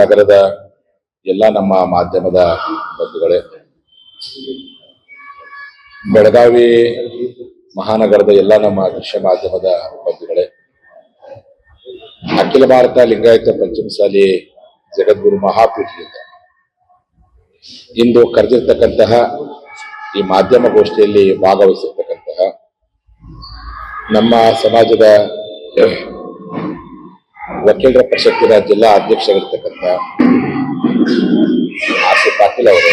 ನಗರದ ಎಲ್ಲ ನಮ್ಮ ಮಾಧ್ಯಮದ ಬಂಧುಗಳೇ, ಬೆಳಗಾವಿ ಮಹಾನಗರದ ಎಲ್ಲ ನಮ್ಮ ದೃಶ್ಯ ಮಾಧ್ಯಮದ ಬಂಧುಗಳೇ, ಅಖಿಲ ಭಾರತ ಲಿಂಗಾಯತ ಪಂಚಮಸಾಲಿ ಜಗದ್ಗುರು ಮಹಾಪೀಠದಿಂದ ಇಂದು ಕರೆದಿರ್ತಕ್ಕಂತಹ ಈ ಮಾಧ್ಯಮ ಗೋಷ್ಠಿಯಲ್ಲಿ ಭಾಗವಹಿಸಿರ್ತಕ್ಕಂತಹ ನಮ್ಮ ಸಮಾಜದ ವಕೀಲರ ಪರಿಷತ್ತಿನ ಜಿಲ್ಲಾ ಅಧ್ಯಕ್ಷರಾಗಿರ್ತಕ್ಕಂಥ ಆರ್ ಸಿ ಪಾಟೀಲ್ ಅವರು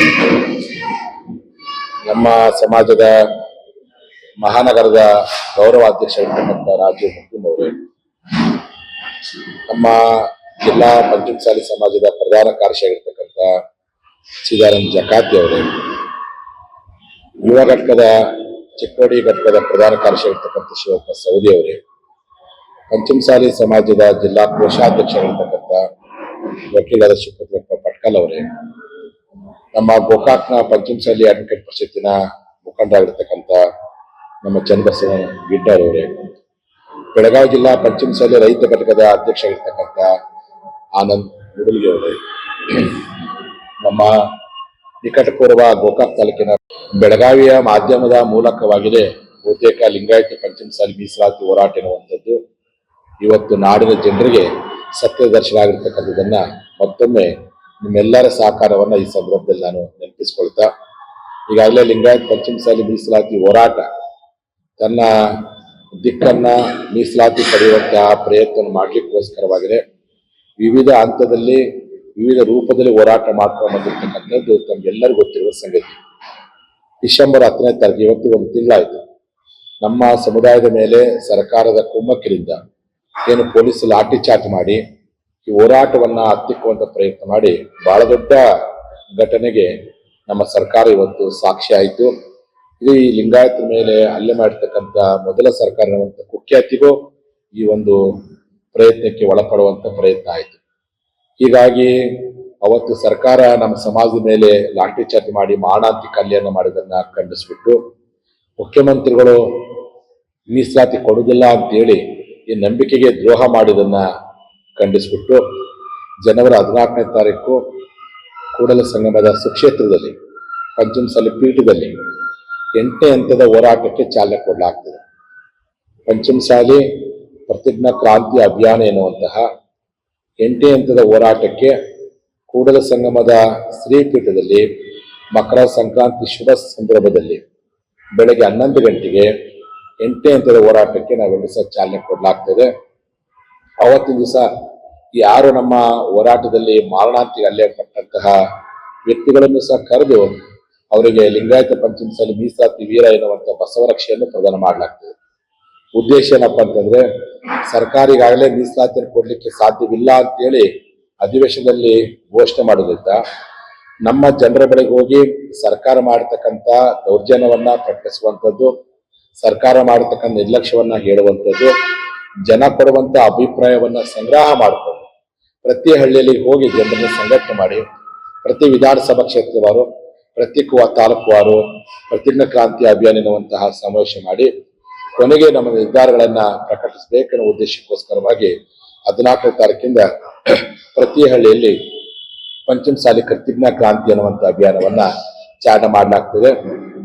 ನಮ್ಮ ಸಮಾಜದ ಮಹಾನಗರದ ಗೌರವ ಅಧ್ಯಕ್ಷರಾಗಿರ್ತಕ್ಕಂಥ ರಾಜೀವ್ ಮುಕುಂದ್ ಅವರು, ನಮ್ಮ ಜಿಲ್ಲಾ ಪಂಚಮಸಾಲಿ ಸಮಾಜದ ಪ್ರಧಾನ ಕಾರ್ಯದರ್ಶಿಯಾಗಿರ್ತಕ್ಕಂಥ ಸಿದಾನಂದ್ ಜಕಾತಿ ಅವರು, ಯುವ ಘಟಕದ ಚಿಕ್ಕೋಡಿ ಘಟಕದ ಪ್ರಧಾನ ಕಾರ್ಯದರ್ಶಿಯಾಗಿರ್ತಕ್ಕಂಥ ಶಿವಪ್ಪ ಸೌದಿ ಅವರೇ ಪಂಚಮಸಾಲಿ ಸಮಾಜದ ಜಿಲ್ಲಾ ಕೋಶಾಧ್ಯಕ್ಷರಾಗಿರ್ತಕ್ಕಂಥ ವಕೀಲರ ಶಿವಪತ್ರಪ್ಪ ಪಟ್ಕಲ್ ಅವರೇ, ನಮ್ಮ ಗೋಕಾಕ್ನ ಪಂಚಮಸಾಲಿ ಅಡ್ವೊಕೇಟ್ ಪರಿಷತ್ತಿನ ಮುಖಂಡರಾಗಿರ್ತಕ್ಕಂಥ ನಮ್ಮ ಚನ್ನಬಸವ ಗಿಡ್ಡರ್ ಅವರೇ, ಬೆಳಗಾವಿ ಜಿಲ್ಲಾ ಪಂಚಮಸಾಲಿ ರೈತ ಘಟಕದ ಅಧ್ಯಕ್ಷರಾಗಿರ್ತಕ್ಕಂಥ ಆನಂದ್ ಮುಡಲ್ಗಿ ಅವರೇ, ನಮ್ಮ ನಿಕಟಪೂರ್ವ ಗೋಕಾಕ್ ತಾಲೂಕಿನ ಬೆಳಗಾವಿಯ ಮಾಧ್ಯಮದ ಮೂಲಕವಾಗಿದೆ ಬಹುತೇಕ ಲಿಂಗಾಯತ ಪಂಚಮಸಾಲಿ ಮೀಸಲಾತಿ ಹೋರಾಟ ಎನ್ನುವಂಥದ್ದು. ಇವತ್ತು ನಾಡಿನ ಜನರಿಗೆ ಸತ್ಯ ದರ್ಶನ ಆಗಿರ್ತಕ್ಕಂಥದ್ದನ್ನ ಮತ್ತೊಮ್ಮೆ ನಿಮ್ಮೆಲ್ಲರ ಸಹಕಾರವನ್ನ ಈ ಸಂದರ್ಭದಲ್ಲಿ ನಾನು ನೆನಪಿಸ್ಕೊಳ್ತಾ, ಈಗಾಗಲೇ ಲಿಂಗಾಯತ್ ಪಂಚಮಸಾಲಿ ಮೀಸಲಾತಿ ಹೋರಾಟ, ತನ್ನ ದಿಕ್ಕನ್ನ ಮೀಸಲಾತಿ ಪಡೆಯುವಂತಹ ಪ್ರಯತ್ನ ಮಾಡಲಿಕ್ಕೋಸ್ಕರವಾಗಿದೆ. ವಿವಿಧ ಹಂತದಲ್ಲಿ, ವಿವಿಧ ರೂಪದಲ್ಲಿ ಹೋರಾಟ ಮಾಡ್ಕೊಂಡು ಬಂದಿರ್ತಕ್ಕಂಥದ್ದು ತಮ್ಗೆಲ್ಲರಿಗೂ ಗೊತ್ತಿರುವ ಸಂಗತಿ. ಡಿಸೆಂಬರ್ ಹತ್ತನೇ ತಾರೀಕು, ಇವತ್ತು ಒಂದು ತಿಂಗಳಾಯಿತು. ನಮ್ಮ ಸಮುದಾಯದ ಮೇಲೆ ಸರ್ಕಾರದ ಕುಮ್ಮಕ್ಕಿನಿಂದ ಏನು ಪೊಲೀಸ್ ಲಾಠಿ ಚಾರ್ಜ್ ಮಾಡಿ, ಈ ಹೋರಾಟವನ್ನ ಹತ್ತಿಕ್ಕುವಂತ ಪ್ರಯತ್ನ ಮಾಡಿ, ಬಹಳ ದೊಡ್ಡ ಘಟನೆಗೆ ನಮ್ಮ ಸರ್ಕಾರ ಇವತ್ತು ಸಾಕ್ಷಿ ಆಯಿತು. ಇದು ಈ ಲಿಂಗಾಯತ ಮೇಲೆ ಹಲ್ಲೆ ಮಾಡಿರ್ತಕ್ಕಂಥ ಮೊದಲ ಸರ್ಕಾರ ಅನ್ನುವಂಥ ಕುಖ್ಯಾತಿಗೂ ಈ ಒಂದು ಪ್ರಯತ್ನಕ್ಕೆ ಒಳಪಡುವಂತ ಪ್ರಯತ್ನ ಆಯಿತು. ಹೀಗಾಗಿ ಅವತ್ತು ಸರ್ಕಾರ ನಮ್ಮ ಸಮಾಜದ ಮೇಲೆ ಲಾಠಿ ಚಾರ್ಜ್ ಮಾಡಿ ಮಾರಣಾಂತಿಕ ಹಲ್ಲೆಯನ್ನು ಮಾಡೋದನ್ನ ಖಂಡಿಸ್ಬಿಟ್ಟು ಮುಖ್ಯಮಂತ್ರಿಗಳು ಮೀಸಲಾತಿ ಕೊಡುವುದಿಲ್ಲ ಅಂತೇಳಿ ಈ ನಂಬಿಕೆಗೆ ದ್ರೋಹ ಮಾಡಿದನ್ನ ಖಂಡಿಸಿಬಿಟ್ಟು ಜನವರಿ ಹದಿನಾಲ್ಕನೇ ತಾರೀಕು ಕೂಡಲ ಸಂಗಮದ ಸುಕ್ಷೇತ್ರದಲ್ಲಿ, ಪಂಚಮಸಾಲಿ ಪೀಠದಲ್ಲಿ ಎಂಟನೇ ಹಂತದ ಹೋರಾಟಕ್ಕೆ ಚಾಲನೆ ಕೊಡಲಾಗ್ತದೆ. ಪಂಚಮಸಾಲಿ ಪ್ರತಿಜ್ಞಾ ಕ್ರಾಂತಿ ಅಭಿಯಾನ ಎನ್ನುವಂತಹ ಎಂಟನೇ ಹಂತದ ಹೋರಾಟಕ್ಕೆ ಕೂಡಲ ಸಂಗಮದ ಶ್ರೀಪೀಠದಲ್ಲಿ ಮಕರ ಸಂಕ್ರಾಂತಿ ಶುಭ ಸಂದರ್ಭದಲ್ಲಿ ಬೆಳಗ್ಗೆ ಹನ್ನೊಂದು ಗಂಟೆಗೆ ಎಂಟನೇ ಹಂತದ ಹೋರಾಟಕ್ಕೆ ನಾವೆಲ್ಲರೂ ಸಹ ಚಾಲನೆ ಕೊಡಲಾಗ್ತದೆ. ಅವತ್ತಿನ ದಿವಸ ಯಾರು ನಮ್ಮ ಹೋರಾಟದಲ್ಲಿ ಮಾರಣಾಂತಿಗೆ ಅಲ್ಲೇ ಪಟ್ಟಂತಹ ವ್ಯಕ್ತಿಗಳನ್ನು ಸಹ ಕರೆದು ಅವರಿಗೆ ಲಿಂಗಾಯತ ಪಂಚಮಸಾಲಿ ಮೀಸಲಾತಿ ವೀರ ಎನ್ನುವಂತ ಬಸವರಕ್ಷೆಯನ್ನು ಪ್ರದಾನ ಮಾಡಲಾಗ್ತದೆ. ಉದ್ದೇಶ ಏನಪ್ಪ ಅಂತಂದ್ರೆ ಸರ್ಕಾರ ಈಗಾಗಲೇ ಮೀಸಲಾತಿಯನ್ನು ಕೊಡಲಿಕ್ಕೆ ಸಾಧ್ಯವಿಲ್ಲ ಅಂತೇಳಿ ಅಧಿವೇಶನದಲ್ಲಿ ಘೋಷಣೆ ಮಾಡೋದ್ರಿಂದ ನಮ್ಮ ಜನರ ಬಳಿಗೆ ಹೋಗಿ ಸರ್ಕಾರ ಮಾಡತಕ್ಕಂತ ದೌರ್ಜನ್ಯವನ್ನ ಪ್ರಕಟಿಸುವಂತದ್ದು ಸರ್ಕಾರ ಮಾಡತಕ್ಕಂಥ ನಿರ್ಲಕ್ಷ್ಯವನ್ನ ಹೇಳುವಂಥದ್ದು, ಜನ ಕೊಡುವಂತ ಅಭಿಪ್ರಾಯವನ್ನ ಸಂಗ್ರಹ ಮಾಡಿಕೊಂಡು, ಪ್ರತಿ ಹಳ್ಳಿಯಲ್ಲಿ ಹೋಗಿ ಜನರನ್ನು ಸಂಘಟನೆ ಮಾಡಿ, ಪ್ರತಿ ವಿಧಾನಸಭಾ ಕ್ಷೇತ್ರವಾರು ಪ್ರತಿ ತಾಲೂಕುವಾರು ಪ್ರತಿಜ್ಞ ಕ್ರಾಂತಿ ಅಭಿಯಾನ ಎನ್ನುವಂತಹ ಸಮಾವೇಶ ಮಾಡಿ, ಕೊನೆಗೆ ನಮ್ಮ ನಿರ್ಧಾರಗಳನ್ನ ಪ್ರಕಟಿಸಬೇಕೆನ್ನುವ ಉದ್ದೇಶಕ್ಕೋಸ್ಕರವಾಗಿ ಹದಿನಾಲ್ಕನೇ ತಾರೀಕಿಂದ ಪ್ರತಿ ಹಳ್ಳಿಯಲ್ಲಿ ಪಂಚಮಸಾಲಿ ಪ್ರತಿಜ್ಞಾ ಕ್ರಾಂತಿ ಅನ್ನುವಂಥ ಅಭಿಯಾನವನ್ನ ಚಾಲನೆ ಮಾಡಲಾಗ್ತದೆ.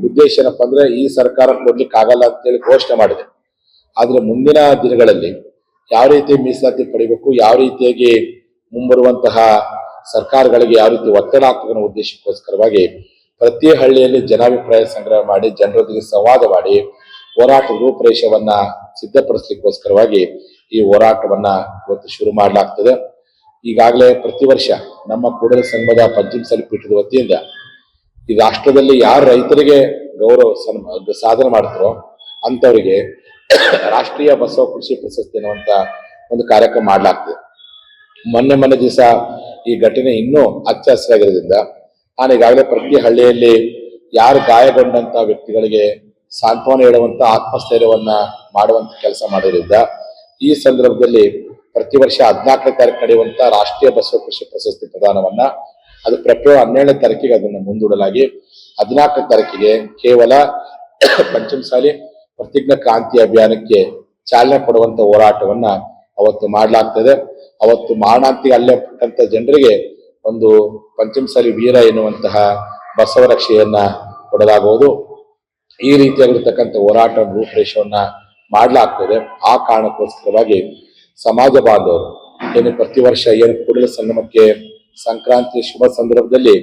ಉದ್ದೇಶ ಏನಪ್ಪ ಅಂದ್ರೆ ಈ ಸರ್ಕಾರ ಕೊಡ್ಲಿಕ್ಕೆ ಆಗಲ್ಲ ಅಂತೇಳಿ ಘೋಷಣೆ ಮಾಡಿದೆ. ಆದ್ರೆ ಮುಂದಿನ ದಿನಗಳಲ್ಲಿ ಯಾವ ರೀತಿ ಮೀಸಲಾತಿ ಪಡಿಬೇಕು, ಯಾವ ರೀತಿಯಾಗಿ ಮುಂಬರುವಂತಹ ಸರ್ಕಾರಗಳಿಗೆ ಯಾವ ರೀತಿ ಒತ್ತಡ ಆಗ್ತದೆ ಉದ್ದೇಶಕ್ಕೋಸ್ಕರವಾಗಿ ಪ್ರತಿ ಹಳ್ಳಿಯಲ್ಲಿ ಜನಾಭಿಪ್ರಾಯ ಸಂಗ್ರಹ ಮಾಡಿ, ಜನರೊಂದಿಗೆ ಸಂವಾದ ಮಾಡಿ, ಹೋರಾಟ ರೂಪರೇಷವನ್ನ ಸಿದ್ಧಪಡಿಸ್ಲಿಕ್ಕೋಸ್ಕರವಾಗಿ ಈ ಹೋರಾಟವನ್ನ ಇವತ್ತು ಶುರು ಮಾಡಲಾಗ್ತದೆ. ಈಗಾಗಲೇ ಪ್ರತಿ ವರ್ಷ ನಮ್ಮ ಕೂಡಲ ಸಂಘದ ಪಂಚಮಸಾಲಿ ಪೀಠದ ವತಿಯಿಂದ ಈ ರಾಷ್ಟ್ರದಲ್ಲಿ ಯಾರು ರೈತರಿಗೆ ಗೌರವ ಸನ್, ಸಾಧನೆ ಮಾಡ್ತಾರೋ ಅಂತವರಿಗೆ ರಾಷ್ಟ್ರೀಯ ಬಸವ ಕೃಷಿ ಪ್ರಶಸ್ತಿ ಅನ್ನುವಂತ ಒಂದು ಕಾರ್ಯಕ್ರಮ ಮಾಡಲಾಗ್ತದೆ. ಮೊನ್ನೆ ಮೊನ್ನೆ ದಿವಸ ಈ ಘಟನೆ ಇನ್ನೂ ಹಚ್ಚ ಹಸಿರಾಗಿರೋದ್ರಿಂದ ನಾನು ಈಗಾಗಲೇ ಪ್ರತಿ ಹಳ್ಳಿಯಲ್ಲಿ ಯಾರು ಗಾಯಗೊಂಡಂತ ವ್ಯಕ್ತಿಗಳಿಗೆ ಸಾಂತ್ವನ ಹೇಳುವಂತ ಆತ್ಮಸ್ಥೈರ್ಯವನ್ನ ಮಾಡುವಂತ ಕೆಲಸ ಮಾಡೋದ್ರಿಂದ ಈ ಸಂದರ್ಭದಲ್ಲಿ ಪ್ರತಿ ವರ್ಷ ಹದಿನಾಲ್ಕನೇ ತಾರೀಕು ನಡೆಯುವಂತ ರಾಷ್ಟ್ರೀಯ ಬಸವ ಕೃಷಿ ಪ್ರಶಸ್ತಿ ಪ್ರದಾನವನ್ನ ಅದು ಫೆಬ್ರವರಿ ಹನ್ನೆರಡನೇ ತಾರೀಕಿಗೆ ಅದನ್ನ ಮುಂದೂಡಲಾಗಿ. ಹದಿನಾಲ್ಕನೇ ತಾರೀಕಿಗೆ ಕೇವಲ ಪಂಚಮಸಾಲಿ ಪ್ರತಿಜ್ಞಾ ಕ್ರಾಂತಿ ಅಭಿಯಾನಕ್ಕೆ ಚಾಲನೆ ಕೊಡುವಂತ ಹೋರಾಟವನ್ನ ಅವತ್ತು ಮಾಡಲಾಗ್ತದೆ. ಅವತ್ತು ಮಾರಣಾಂತಿಗೆ ಅಲ್ಲೇ ಜನರಿಗೆ ಒಂದು ಪಂಚಮಸಾಲಿ ವೀರ ಎನ್ನುವಂತಹ ಬಸವರಕ್ಷೆಯನ್ನ ಕೊಡಲಾಗುವುದು. ಈ ರೀತಿಯಾಗಿರ್ತಕ್ಕಂಥ ಹೋರಾಟ ರೂಪರೇಷವನ್ನ ಮಾಡಲಾಗ್ತದೆ. ಆ ಕಾರಣಕ್ಕೋಸ್ಕರವಾಗಿ ಸಮಾಜ ಬಾಂಧವರು, ಏನು ಪ್ರತಿ ವರ್ಷ ಏನು ಕೂಡಲ ಸಂಗಮಕ್ಕೆ ಸಂಕ್ರಾಂತಿ ಶುಭ ಸಂದರ್ಭದಲ್ಲಿ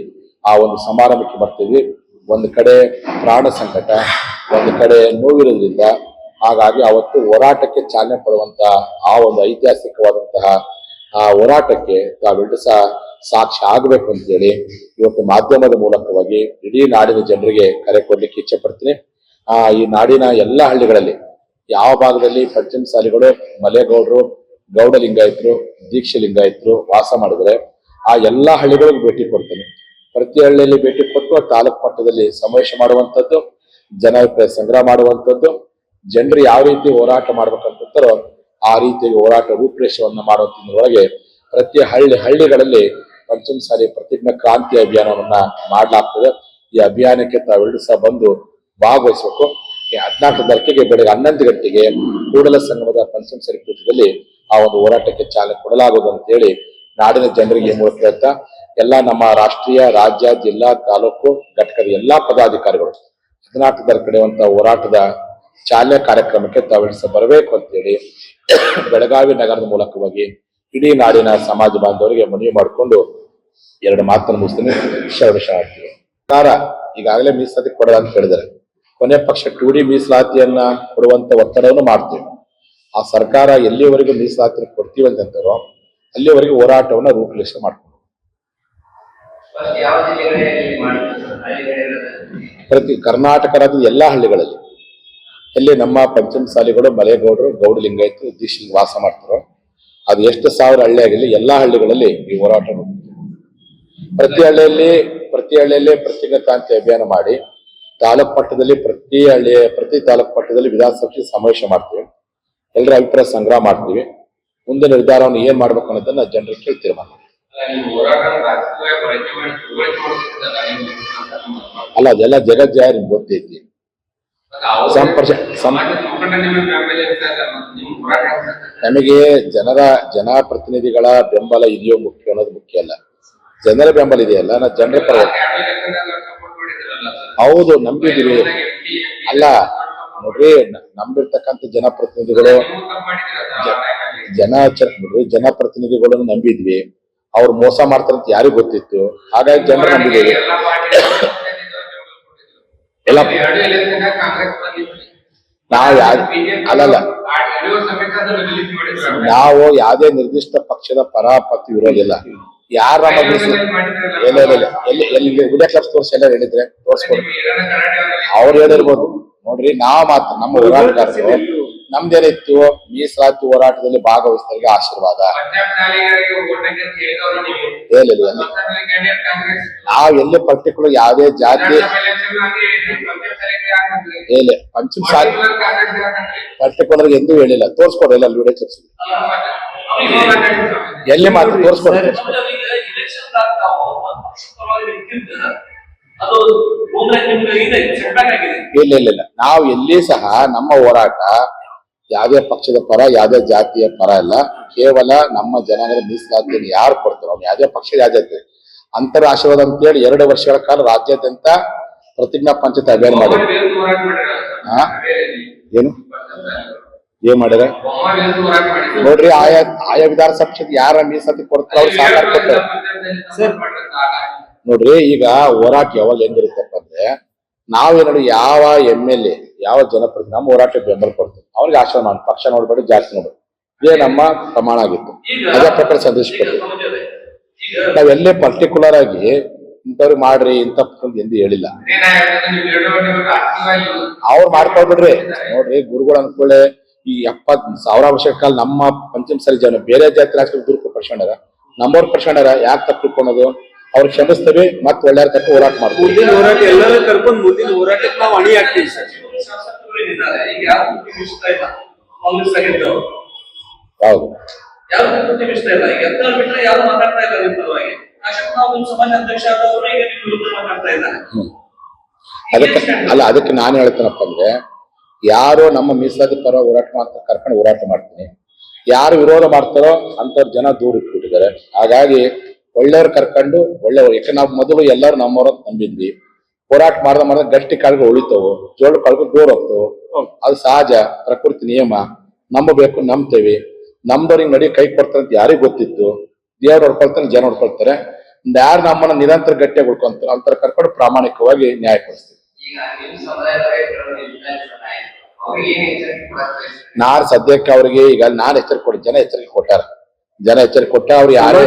ಆ ಒಂದು ಸಮಾರಂಭಕ್ಕೆ ಬರ್ತೀವಿ. ಒಂದು ಕಡೆ ಪ್ರಾಣ ಸಂಕಟ, ಒಂದು ಕಡೆ ನೋವಿರೋದ್ರಿಂದ ಹಾಗಾಗಿ ಅವತ್ತು ಹೋರಾಟಕ್ಕೆ ಚಾಲನೆ ಕೊಡುವಂತ ಆ ಒಂದು ಐತಿಹಾಸಿಕವಾದಂತಹ ಆ ಹೋರಾಟಕ್ಕೆ ತಾವೆಲ್ಲರೂ ಸಹ ಸಾಕ್ಷಿ ಆಗಬೇಕು ಅಂತೇಳಿ ಇವತ್ತು ಮಾಧ್ಯಮದ ಮೂಲಕವಾಗಿ ಇಡೀ ನಾಡಿನ ಜನರಿಗೆ ಕರೆ ಕೊಡ್ಲಿಕ್ಕೆ ಇಚ್ಛೆ ಪಡ್ತೀನಿ. ಆ, ಈ ನಾಡಿನ ಎಲ್ಲ ಹಳ್ಳಿಗಳಲ್ಲಿ ಯಾವ ಭಾಗದಲ್ಲಿ ಪಂಚಮಸಾಲಿಗಳು, ಮಲೆಗೌಡರು ಗೌಡ ಲಿಂಗಾಯತರು ದೀಕ್ಷೆ ವಾಸ ಮಾಡಿದ್ರೆ ಆ ಎಲ್ಲಾ ಹಳ್ಳಿಗಳಿಗೂ ಭೇಟಿ ಕೊಡ್ತೇನೆ. ಪ್ರತಿ ಹಳ್ಳಿಯಲ್ಲಿ ಭೇಟಿ ಕೊಟ್ಟು ತಾಲೂಕು ಮಟ್ಟದಲ್ಲಿ ಸಮಾವೇಶ ಮಾಡುವಂಥದ್ದು, ಜನಾಭಿಪ್ರಾಯ ಸಂಗ್ರಹ ಮಾಡುವಂಥದ್ದು, ಜನರು ಯಾವ ರೀತಿ ಹೋರಾಟ ಮಾಡ್ಬೇಕಂತಾರೋ ಆ ರೀತಿಯಾಗಿ ಹೋರಾಟ ರೂಪರೇಷವನ್ನು ಮಾಡುವಂಥದ್ರೊಳಗೆ ಪ್ರತಿ ಹಳ್ಳಿ ಹಳ್ಳಿಗಳಲ್ಲಿ ಪಂಚಮಸಾಲಿ ಪ್ರತಿಜ್ಞಾ ಕ್ರಾಂತಿ ಅಭಿಯಾನವನ್ನ ಮಾಡಲಾಗ್ತದೆ. ಈ ಅಭಿಯಾನಕ್ಕೆ ತಾವೆಲ್ಲರೂ ಸಹ ಬಂದು ಭಾಗವಹಿಸಬೇಕು. ಹದಿನಾಲ್ಕು ತಾರೀಕಿಗೆ ಬೆಳಗ್ಗೆ ಹನ್ನೊಂದು ಗಂಟೆಗೆ ಕೂಡಲ ಸಂಗಮದ ಸರಿ ಪೀಠದಲ್ಲಿ ಆ ಒಂದು ಹೋರಾಟಕ್ಕೆ ಚಾಲನೆ ಕೊಡಲಾಗುವುದು ಅಂತ ಹೇಳಿ ನಾಡಿನ ಜನರಿಗೆ ಮೂಲಕ ಎಲ್ಲ ನಮ್ಮ ರಾಷ್ಟ್ರೀಯ, ರಾಜ್ಯ, ಜಿಲ್ಲಾ, ತಾಲೂಕು ಘಟಕದ ಎಲ್ಲಾ ಪದಾಧಿಕಾರಿಗಳು ಹದಿನಾಲ್ಕದರ ಕಡೆ ನಡೆಯುವಂತಹ ಹೋರಾಟದ ಚಾಲನೆ ಕಾರ್ಯಕ್ರಮಕ್ಕೆ ತಾವೆಲ್ಲ ಬರಬೇಕು ಅಂತೇಳಿ ಬೆಳಗಾವಿ ನಗರದ ಮೂಲಕವಾಗಿ ಇಡೀ ನಾಡಿನ ಸಮಾಜ ಬಾಂಧವರಿಗೆ ಮನವಿ ಮಾಡಿಕೊಂಡು ಎರಡು ಮಾತನ್ನು ಮುಗಿಸ್ತೀನಿ. ಶರಣ ಶರಣಾರ್ಥಿಗಳು. ಸರ್ಕಾರ ಈಗಾಗಲೇ ಮೀಸಲಾತಿ ಕೊಡಲ್ಲ ಅಂತ ಹೇಳಿದ್ದಾರೆ. ಕೊನೆ ಪಕ್ಷ ಟು ಡಿ ಮೀಸಲಾತಿಯನ್ನ ಕೊಡುವಂತ ಒತ್ತಡವನ್ನು ಮಾಡ್ತೀವಿ. ಆ ಸರ್ಕಾರ ಎಲ್ಲಿವರೆಗೂ ಮೀಸಲಾತಿ ಕೊಡ್ತೀವಿ ಅಂತಂತಾರೋ ಅಲ್ಲಿವರೆಗೂ ಹೋರಾಟವನ್ನು ರೂಪುರೇಷೆ ಮಾಡ್ಕೊಂಡು ಪ್ರತಿ ಕರ್ನಾಟಕ ರಾಜ್ಯದ ಎಲ್ಲಾ ಹಳ್ಳಿಗಳಲ್ಲಿ. ಅಲ್ಲಿ ನಮ್ಮ ಪಂಚಮಸಾಲಿಗಳು ಮಲೆಗೌಡರು ಗೌಡ ದೀಕ್ಷಿಗೆ ವಾಸ ಮಾಡ್ತಾರೋ ಅದು ಎಷ್ಟು ಸಾವಿರ ಹಳ್ಳಿ ಆಗಿರಲಿ ಎಲ್ಲಾ ಹಳ್ಳಿಗಳಲ್ಲಿ ಈ ಹೋರಾಟ. ಪ್ರತಿ ಹಳ್ಳಿಯಲ್ಲಿ ಪ್ರತಿ ಹಳ್ಳಿಯಲ್ಲಿ ಪ್ರತ್ಯೇಕ ಕ್ರಾಂತಿ ಅಭಿಯಾನ ಮಾಡಿ ತಾಲೂಕ್ ಮಟ್ಟದಲ್ಲಿ ಪ್ರತಿ ಹಳ್ಳಿಯ ಪ್ರತಿ ತಾಲೂಕ್ ಮಟ್ಟದಲ್ಲಿ ವಿಧಾನಸಭೆ ಸಮಾವೇಶ ಮಾಡ್ತೀವಿ. ಎಲ್ಲರ ಅಭಿಪ್ರಾಯ ಸಂಗ್ರಹ ಮಾಡ್ತೀವಿ. ಮುಂದೆ ನಿರ್ಧಾರವನ್ನು ಏನ್ ಮಾಡ್ಬೇಕು ಅನ್ನೋದನ್ನ ಜನರಿಗೆ ಕೇಳಿ ತೀರ್ಮಾನ ಅಲ್ಲ, ಅದೆಲ್ಲ ಜಗಜ್ಜಾಯ ನಿಮ್ಗೆ ಗೊತ್ತೈತಿ. ನಮಗೆ ಜನರ ಜನಪ್ರತಿನಿಧಿಗಳ ಬೆಂಬಲ ಇದೆಯೋ ಮುಖ್ಯ ಅನ್ನೋದು ಮುಖ್ಯ ಅಲ್ಲ. ಜನರ ಬೆಂಬಲ ಇದೆಯಲ್ಲ ನಾ ಜನರ ಪರ? ಹೌದು ನಂಬಿದೀವಿ ಅಲ್ಲ ನೋಡ್ರಿ ನಂಬಿರ್ತಕ್ಕಂಥ ಜನಪ್ರತಿನಿಧಿಗಳು ಜನ ನೋಡ್ರಿ ಜನಪ್ರತಿನಿಧಿಗಳನ್ನು ನಂಬಿದ್ವಿ. ಅವ್ರು ಮೋಸ ಮಾಡ್ತಾರಂತ ಯಾರಿಗೂ ಗೊತ್ತಿತ್ತು. ಹಾಗಾಗಿ ಜನರು ನಂಬಿದ್ದೀವಿ ಎಲ್ಲ. ನಾವು ಅಲ್ಲಲ್ಲ. ನಾವು ಯಾವುದೇ ನಿರ್ದಿಷ್ಟ ಪಕ್ಷದ ಪರ ಇರೋದಿಲ್ಲ. ಯಾರ ಉಲ್ಲೇಖ ಎಲ್ಲ ಎಲ್ಲಿ ಎಲ್ಲಿ ವಿಡಿಯೋ ಕ್ಲಬ್ಸ್ ತೋರಿಸಿ ಎಲ್ಲ ಹೇಳಿದ್ರೆ ತೋರಿಸ್ಕೊಡಿ. ನೀವು ಏನಾರ ಕರಾಟೆ ಅವರಲ್ಲಿ ಅವ್ರು ಹೇಳಿರ್ಬೋದು. ನೋಡ್ರಿ ನಾವ್ ಮಾತ್ರ ನಮ್ಮ ಹೋರಾಟಗಾರರು ನಮ್ದೇನಿತ್ತು ಮೀಸಲಾತಿ ಹೋರಾಟದಲ್ಲಿ ಭಾಗವಹಿಸಿದವರಿಗೆ ಆಶೀರ್ವಾದ. ನೀವು. ಎಲ್ಲಿ ಇತ್ತು. ಪರ್ಟಿಕ್ಯುಲರ್ ಯಾವುದೇ ಜಾತಿ ಹೇಳಿ ಪಂಚಮ ಸಾಲಿ. ಪರ್ಟಿಕ್ಯುಲರ್ ಎಂದು ಹೇಳಿಲ್ಲ. ತೋರಿಸ್ಕೊಡಿ ಎಲ್ಲ ವಿಡಿಯೋ ಕ್ಲಿಪ್ಸ್. ಎಲ್ಲಿ ಮಾತ್ರ ತೋರಿಸ್ಕೊಡಿ. ಸಮಾಜದಲ್ಲಿ ಎಲೆಕ್ಷನ್ ಆಗ್ತಾವ ಪಕ್ಷಪರವಾಗಿ ನಿಂತಿದ್ದ ಅದು ಭೂಮಿ ನಿಮ್ಗೆ ಇದೆ ಸೆಟ್ಬ್ಯಾಕ್ ಆಗಿದೆ. ಇಲ್ಲ ಇಲ್ಲ ಇಲ್ಲ. ನಾವು ಎಲ್ಲಿ ಸಹ ನಮ್ಮ ಹೋರಾಟ ಯಾವುದೇ ಪಕ್ಷದ ಪರ ಯಾವ್ದೇ ಜಾತಿಯ ಪರ ಇಲ್ಲ ಕೇವಲ ನಮ್ಮ ಜನಾಂಗದ ಮೀಸಲಾತಿಯನ್ನು ಯಾರು ಕೊಡ್ತಾರೋ ಅವ್ನು ಯಾವ್ದೇ ಪಕ್ಷ ಯಾವುದೇ ಅಂತರ ಆಶೀರ್ವಾದ ಅಂತೇಳಿ ಎರಡು ವರ್ಷಗಳ ಕಾಲ ರಾಜ್ಯಾದ್ಯಂತ ಪ್ರತಿಜ್ಞಾ ಪಂಚಾಯತ್ ಅಭಿಯಾನ ಮಾಡಿದ್ರು. ಹಾ? ಏನು. ಏನ್ ಮಾಡಿದ್ರು. ನೋಡ್ರಿ ಆಯಾ ಆಯಾ ವಿಧಾನಸಭಾ ಕ್ಷೇತ್ರ ಯಾರ ಮೀಸಲಾತಿ ಕೊಡ್ತಾರೋ ಅವ್ರು ಸಹಕಾರ ಕೊಡ್ತಾರೆ. ನೋಡ್ರಿ ಈಗ ಹೋರಾಟ ಯಾವಾಗ ಹೆಂಗಿರುತ್ತಪ್ಪ ಅಂದ್ರೆ ನಾವೇನಾದ್ರು ಯಾವ ಎಂ ಎಲ್ ಎ ಯಾವ ಜನಪ್ರತಿನಿಧಿ ನಮ್ಮ ಹೋರಾಟ ಬೆಂಬಲ ಕೊಡ್ತೀವಿ ಅವ್ರಿಗೆ ಆಶ್ರಯ ಮಾಡಿ ಪಕ್ಷ ನೋಡ್ಬೇಡಿ ಜಾಸ್ತಿ ನೋಡ್ಬೇಡಿ. ಇದೇ ನಮ್ಮ ಪ್ರಮಾಣ ಆಗಿತ್ತು. ಅದೇ ಪ್ರಕಾರ ಸಂದೇಶ ಕೊಟ್ಟು ನಾವೆಲ್ಲೇ ಪರ್ಟಿಕ್ಯುಲರ್ ಆಗಿ ಇಂಥವ್ರಿಗೆ ಮಾಡ್ರಿ ಇಂಥ ಎಂದು ಹೇಳಿಲ್ಲ. ಅವ್ರು ಮಾಡ್ಕೊಳ್ಬಿಡ್ರಿ. ನೋಡ್ರಿ ಗುರುಗಳು ಅನ್ಕೊಳ್ಳೆ ಈ ಎಪ್ಪತ್ ಸಾವಿರ ವರ್ಷ ಕಾಲ ನಮ್ಮ ಪಂಚಮ ಸರಿ ಜನ ಬೇರೆ ಜಾತಿ ರಾಷ್ಟ್ರ ದುರ್ಗ ಪಡ್ಸ್ಕೊಂಡಾರ. ನಮ್ಮವ್ರು ಪಡ್ಸ್ಕೊಂಡಾರ ಯಾಕೆ ತಪ್ಪು ತಿಳ್ಕೊಳೋದು? ಅವ್ರು ಕ್ಷಮಿಸ್ತೇವೆ ಮತ್ತೆ ಒಳ್ಳೆಯ ಕಟ್ಟು ಹೋರಾಟ ಮಾಡ್ತೀವಿ. ಮುಂದಿನ ಹೋರಾಟ ಎಲ್ಲರೂ ಕರ್ಕೊಂಡು ಮುಂದಿನ ಹೋರಾಟಕ್ಕೆ ನಾವು ಅಣಿ ಆಗ್ತೀವಿ ಸರ್. ಶಾಸಕರು ಈಗ ಯಾರು ಪ್ರತಿನಿಧಿಸ್ತಾ ಇಲ್ಲ? ಕಾಂಗ್ರೆಸ್ ಆಗಿದ್ದವರು ಹೌದು. ಯಾರು ಪ್ರತಿನಿಧಿಸ್ತಾ ಇಲ್ಲ? ಈಗ ಎಂತ ಬಿಟ್ರೆ ಯಾರು ಮಾತಾಡ್ತಾ ಇಲ್ಲ ನಿಮ್ಮ ಪರವಾಗಿ? ಅಶೋಕ್ ನಾವು ಸಮಾಜ ಅಧ್ಯಕ್ಷ ಆದವರು ಈಗ ನಿಮ್ಮ ವಿರುದ್ಧ ಮಾತಾಡ್ತಾ ಇದ್ದಾರೆ. ಅದಕ್ಕೆ ಅಲ್ಲ ಅದಕ್ಕೆ ನಾನು ಹೇಳ್ತೇನಪ್ಪ ಅಂದ್ರೆ ಯಾರು ನಮ್ಮ ಮೀಸಲಾತಿ ಪರ ಹೋರಾಟ ಮಾಡ್ತಾರೆ ಕರ್ಕೊಂಡು ಹೋರಾಟ ಮಾಡ್ತೀನಿ. ಯಾರು ವಿರೋಧ ಮಾಡ್ತಾರೋ ಅಂತವ್ರ ಜನ ದೂರ ಇಟ್ಬಿಟ್ಟಿದ್ದಾರೆ. ಹಾಗಾಗಿ ಒಳ್ಳೆಯವ್ರು ಕರ್ಕೊಂಡು ಒಳ್ಳೆಯವ್ರು ಯಾಕೆ ನಾವು ಮೊದಲು ಎಲ್ಲರೂ ನಮ್ಮವ್ರ ತಂಬಿದ್ವಿ ನಂಬಿದ್ವಿ. ಹೋರಾಟ ಮಾಡ್ದ ಮಾಡ್ದ ಗಟ್ಟಿ ಕಾಳುಗಳು ಉಳಿತವು ಜೋಳ ಕಾಳುಗಳು ದೂರ ಹೋಗ್ತವು. ಅದು ಸಹಜ ಪ್ರಕೃತಿ ನಿಯಮ. ನಂಬಬೇಕು ನಂಬ್ತೇವೆ. ನಮ್ದವ್ರಿಗೆ ನಡಿ ಕೈ ಕೊಡ್ತಾರೆ ಅಂತ ಯಾರಿಗೂ ಗೊತ್ತಿತ್ತು. ದೇವ್ರು ಹೊಡ್ಕೊಳ್ತಾನೆ ಜನ ಹೊಡ್ಕೊಳ್ತಾರೆ ಯಾರು ನಮ್ಮನ್ನ ನಿರಂತರ ಗಟ್ಟಿಯಾಗಿ ಉಳ್ಕೊಂತಾರೆ ಅಂತರ ಕರ್ಕೊಂಡು ಪ್ರಾಮಾಣಿಕವಾಗಿ ನ್ಯಾಯ ಕೊಡಿಸ್ತೀವಿ? ನಾನ್ ಸದ್ಯಕ್ಕೆ ಅವ್ರಿಗೆ ಈಗ ನಾನ್ ಎಚ್ಚರಿಕೆ ಕೊಡಿ ಜನ ಎಚ್ಚರಿಕೆ ಕೊಟ್ಟಾರ. ಜನ ಎಚ್ಚರಿಕೆ ಕೊಟ್ಟ ಅವ್ರು ಯಾರು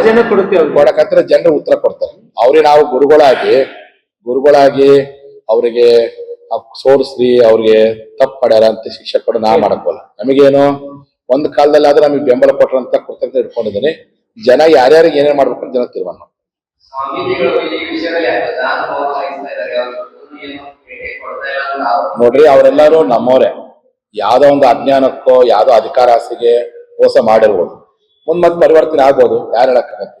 ಕೊಡಕತ್ರ ಜನರು ಉತ್ತರ ಕೊಡ್ತಾರೆ. ಅವ್ರಿಗೆ ನಾವು ಗುರುಗಳಾಗಿ ಗುರುಗಳಾಗಿ ಅವರಿಗೆ ಸೋರಿಸ್ರಿ ಅವ್ರಿಗೆ ತಪ್ಪು ಪಡ್ಯಾರ ಅಂತ ಶಿಕ್ಷೆ ಕೊಡ ನಾ ಮಾಡಕ್ಕೋಲ್ಲ. ನಮಗೇನು ಒಂದ್ ಕಾಲದಲ್ಲಿ ಆದ್ರೆ ನಮಗೆ ಬೆಂಬಲ ಕೊಟ್ಟರಂತ ಕೃತಜ್ಞತೆ ಇಟ್ಕೊಂಡಿದ್ದೀನಿ. ಜನ ಯಾರ್ಯಾರಿಗೆ ಏನೇನ್ ಮಾಡ್ಬೇಕು ಅಂತ ಜನ ತೀರ್ಮಾನ ನೋಡ್ರಿ ಅವರೆಲ್ಲರೂ ನಮ್ಮವರೇ. ಯಾವ್ದೋ ಒಂದು ಅಜ್ಞಾನಕ್ಕೋ ಯಾವ್ದೋ ಅಧಿಕಾರ ಆಸೆಗೆ ಮೋಸ ಮಾಡಿರ್ಬೋದು. ಮುಂದ್ ಮತ್ತೆ ಪರಿವರ್ತನೆ ಆಗ್ಬೋದು. ಯಾರು ಹೇಳಕ್ಕಾಗತ್ತೆ